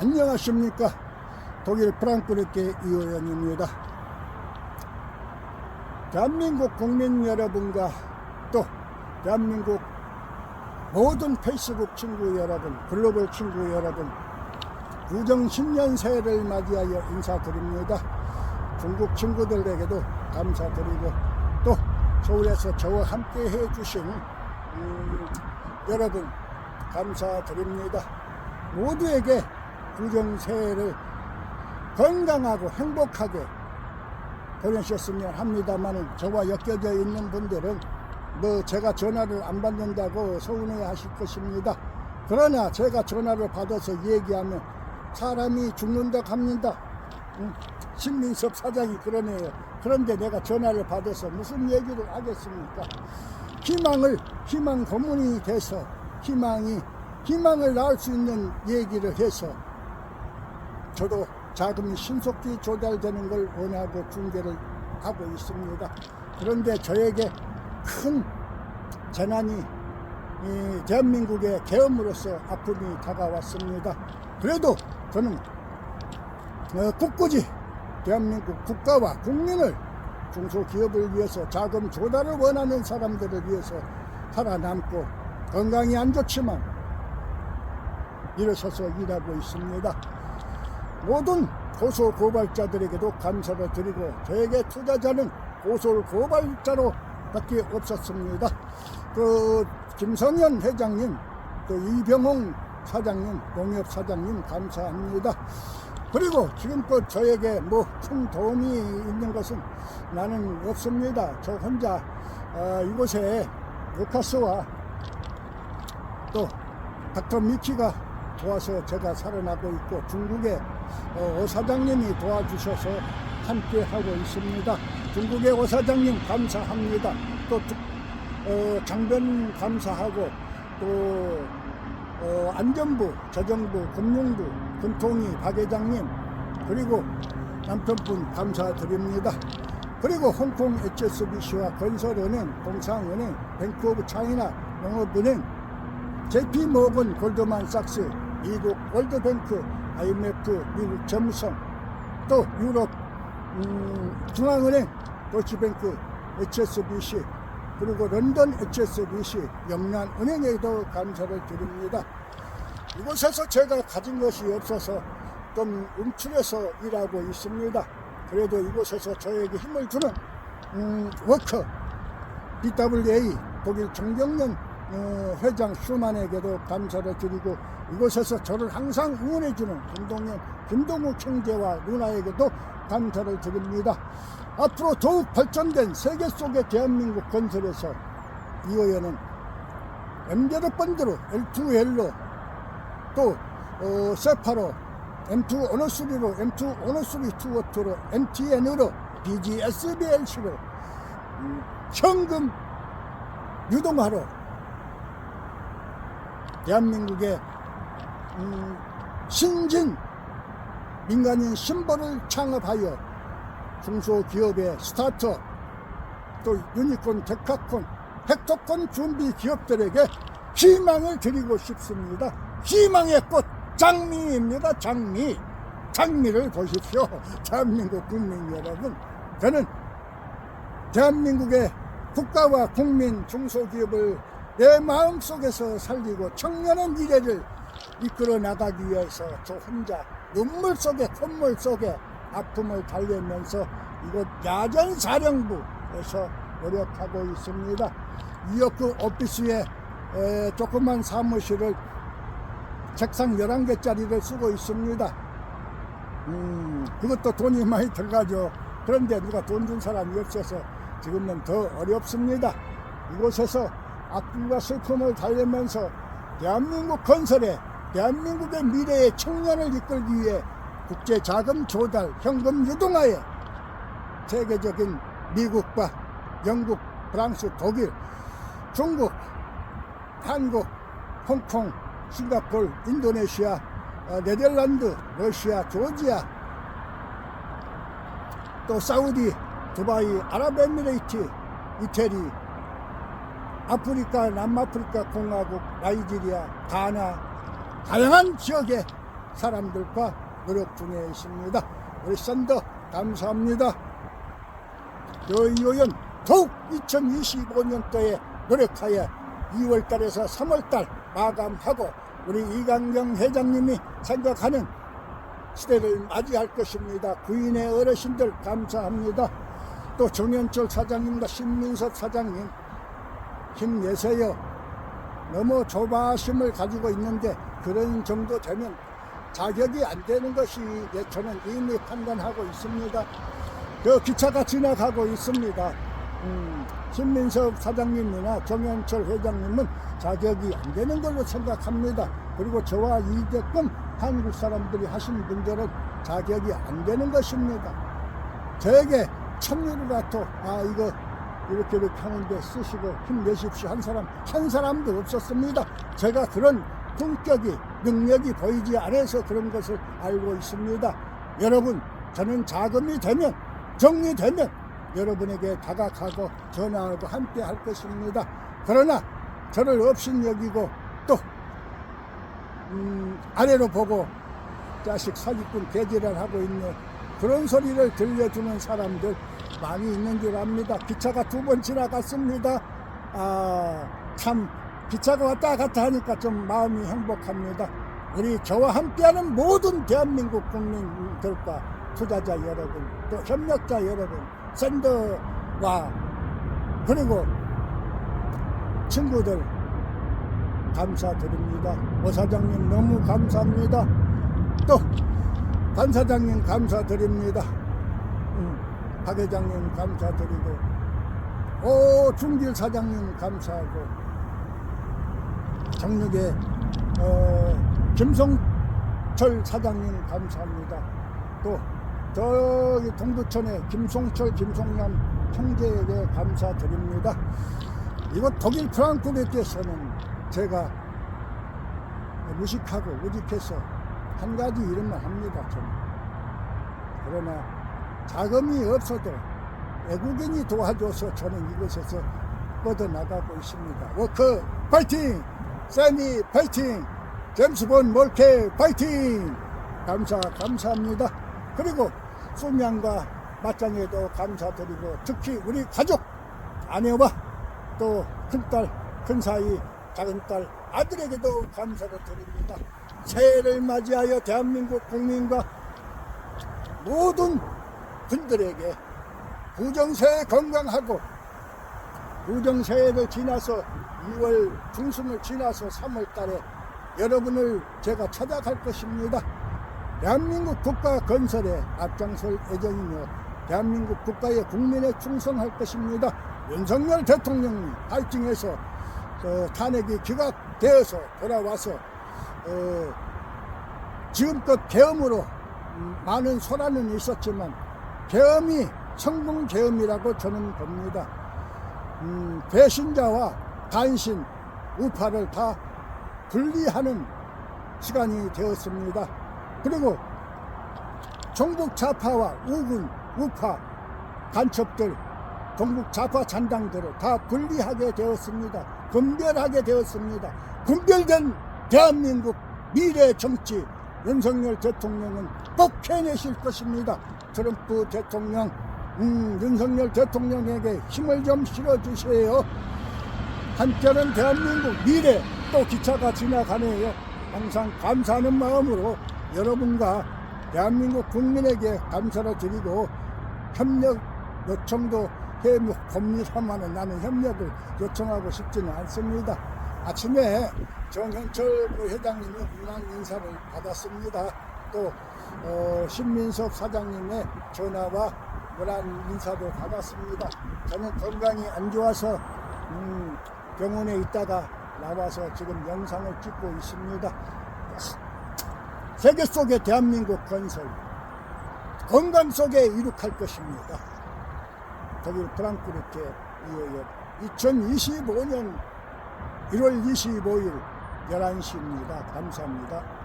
안녕하십니까? 독일 프랑크푸르트 이호연입니다. 대한민국 국민 여러분과 또 대한민국 모든 페이스북 친구 여러분 글로벌 친구 여러분 구정 10년 새해를 맞이하여 인사드립니다. 중국 친구들에게도 감사드리고 또 서울에서 저와 함께 해주신 음, 여러분 감사드립니다. 모두에게 구정 새해를 건강하고 행복하게 보내셨으면 합니다만 저와 엮여져 있는 분들은 뭐 제가 전화를 안 받는다고 서운해 하실 것입니다. 그러나 제가 전화를 받아서 얘기하면 사람이 죽는다 합니다. 응? 신민섭 사장이 그러네요. 그런데 내가 전화를 받아서 무슨 얘기를 하겠습니까? 희망을 희망 고문이 돼서 희망이 희망을 낳을 수 있는 얘기를 해서 저도 자금이 신속히 조달되는 걸 원하고 중계를 하고 있습니다. 그런데 저에게 큰 재난이 이 대한민국의 계엄으로서 아픔이 다가왔습니다. 그래도 저는 어, 굳굳이 대한민국 국가와 국민을 중소기업을 위해서 자금 조달을 원하는 사람들을 위해서 살아남고 건강이 안 좋지만 일어서서 일하고 있습니다. 모든 고소 고발자들에게도 감사를 드리고 저에게 투자자는 고소 고발자로 밖에 없었습니다. 그 김성현 회장님, 또 이병홍 사장님, 농협 사장님 감사합니다. 그리고 지금껏 저에게 뭐 큰 도움이 있는 것은 나는 없습니다. 저 혼자 어, 이곳에 루카스와 또 닥터 미키가 도와서 제가 살아나고 있고 중국의 어, 오사장님이 도와주셔서 함께 하고 있습니다. 중국의 오사장님 감사합니다. 또 주- 어, 장변 감사하고 또 어, 안전부, 저정부, 금융부, 금통위 박 회장님 그리고 남편분 감사드립니다. 그리고 홍콩 HSBC와 건설은행, 공상은행, 뱅크 오브 차이나, 영업은행, JP 모건 골드만삭스, 미국 월드뱅크, IMF, 미국 재무성, 또 유럽 음, 중앙은행, 도치뱅크, HSBC, 그리고 런던 HSBC, 영란은행에도 감사를 드립니다. 이곳에서 제가 가진 것이 없어서 좀 움츠려서 일하고 있습니다. 그래도 이곳에서 저에게 힘을 주는 음, 워커 BWA 독일 정경련 어, 회장 슈만에게도 감사를 드리고 이곳에서 저를 항상 응원해주는 김동현, 김동욱 형제와 누나에게도 감사를 드립니다. 앞으로 더욱 발전된 세계 속의 대한민국 건설에서 이호연은 엠게르 펀드로 L2L로 또 어, 세파로 M2 오너스리로 M2 오너스리 투어트로 MTN으로 BGSBLC로 음, 현금 유동화로 대한민국의 음, 신진 민간인 심벌을 창업하여 중소기업의 스타트업 또 유니콘, 데카콘, 헥토콘 준비 기업들에게 희망을 드리고 싶습니다. 희망의 꽃 장미입니다. 장미. 장미를 보십시오. 대한민국 국민 여러분. 저는 대한민국의 국가와 국민 중소기업을 내 마음속에서 살리고 청년의 미래를 이끌어 나가기 위해서 저 혼자 눈물 속에 콧물 속에 아픔을 달래면서 이곳 야전사령부에서 노력하고 있습니다. 이역구 오피스에 에, 조그만 사무실을 책상 11개짜리를 쓰고 있습니다. 음, 그것도 돈이 많이 들어가죠. 그런데 누가 돈 준 사람이 없어서 지금은 더 어렵습니다. 이곳에서 아픔과 슬픔을 달래면서 대한민국 건설에 대한민국의 미래의 청년을 이끌기 위해 국제 자금 조달, 현금 유동화에 세계적인 미국과 영국, 프랑스, 독일, 중국, 한국, 홍콩, 싱가폴, 인도네시아, 어, 네덜란드, 러시아, 조지아, 또 사우디, 두바이, 아랍에미레이트, 이태리, 아프리카, 남아프리카 공화국, 나이지리아, 가나, 다양한 지역에 사람들과 노력 중에 있습니다. 우리 샌더 감사합니다. 여의원 더욱 2025년도에 노력하여 2월달에서 3월달 마감하고 우리 이강경 회장님이 생각하는 시대를 맞이할 것입니다. 구인의 어르신들 감사합니다. 또 정현철 사장님과 신민석 사장님 힘내세요. 너무 조바심을 가지고 있는데 그런 정도 되면 자격이 안 되는 것이 예, 저는 이미 판단하고 있습니다. 그 기차가 지나가고 있습니다. 음, 신민석 사장님이나 정현철 회장님은 자격이 안 되는 걸로 생각합니다. 그리고 저와 이제끔 한국 사람들이 하신 분들은 자격이 안 되는 것입니다. 저에게 천리를 갖고 아 이거 이렇게 이렇게 하는데 쓰시고 힘내십시오 한 사람 한 사람도 없었습니다. 제가 그런 품격이 능력이 보이지 않아서 그런 것을 알고 있습니다. 여러분 저는 자금이 되면 정리되면 여러분에게 다가가고 전화하고 함께 할 것입니다. 그러나 저를 없인 여기고 또 음, 아래로 보고 자식 사기꾼 개지를 하고 있는 그런 소리를 들려주는 사람들 많이 있는 줄 압니다. 기차가 두 번 지나갔습니다. 아, 참, 기차가 왔다 갔다 하니까 좀 마음이 행복합니다. 우리 저와 함께하는 모든 대한민국 국민들과 투자자 여러분, 또 협력자 여러분, 샌더와 그리고 친구들 감사드립니다. 오 사장님 너무 감사합니다. 또 반 사장님 감사드립니다. 음, 박 회장님 감사드리고 오 중길 사장님 감사하고 정육의 어, 김성철 사장님 감사합니다. 또 저기 동두천의 김송철 김송남 형제에게 감사드립니다. 이곳 독일 프랑크푸르트에서는 제가 무식하고 무직해서 한 가지 이름만 합니다. 저는. 그러나 자금이 없어도 외국인이 도와줘서 저는 이곳에서 뻗어나가고 있습니다. 워크 파이팅! 세미 파이팅! 제임스 본 몰케 파이팅! 감사 감사합니다. 그리고 수명과 맞짱에도 감사드리고 특히 우리 가족 아내와 또 큰딸 큰사이 작은딸 아들에게도 감사를 드립니다. 새해를 맞이하여 대한민국 국민과 모든 분들에게 부정새해 건강하고 부정새해를 지나서 2월 중순을 지나서 3월 달에 여러분을 제가 찾아갈 것입니다. 대한민국 국가 건설에 앞장설 예정이며 대한민국 국가의 국민에 충성할 것입니다. 윤석열 대통령이 파이팅해서 어, 탄핵이 기각되어서 돌아와서 어, 지금껏 계엄으로 음, 많은 소란은 있었지만 계엄이 성공 계엄이라고 저는 봅니다. 음, 배신자와 단신, 우파를 다 분리하는 시간이 되었습니다. 그리고 종북 좌파와 우군, 우파, 간첩들, 종북 좌파 잔당들을 다 분리하게 되었습니다. 분별하게 되었습니다. 분별된 대한민국 미래 정치 윤석열 대통령은 꼭 해내실 것입니다. 트럼프 대통령, 음, 윤석열 대통령에게 힘을 좀 실어주세요. 한편은 대한민국 미래 또 기차가 지나가네요. 항상 감사하는 마음으로 여러분과 대한민국 국민에게 감사를 드리고 협력 요청도 해 봅니다만은 나는 협력을 요청하고 싶지는 않습니다. 아침에 정현철 회장님의 문안 인사를 받았습니다. 또 어, 신민석 사장님의 전화와 문안 인사도 받았습니다. 저는 건강이 안 좋아서 음, 병원에 있다가 나와서 지금 영상을 찍고 있습니다. 세계 속의 대한민국 건설 건강 속에 이룩할 것입니다. 독일 프랑크푸르트에 이어요 2025년 1월 25일 11시입니다. 감사합니다.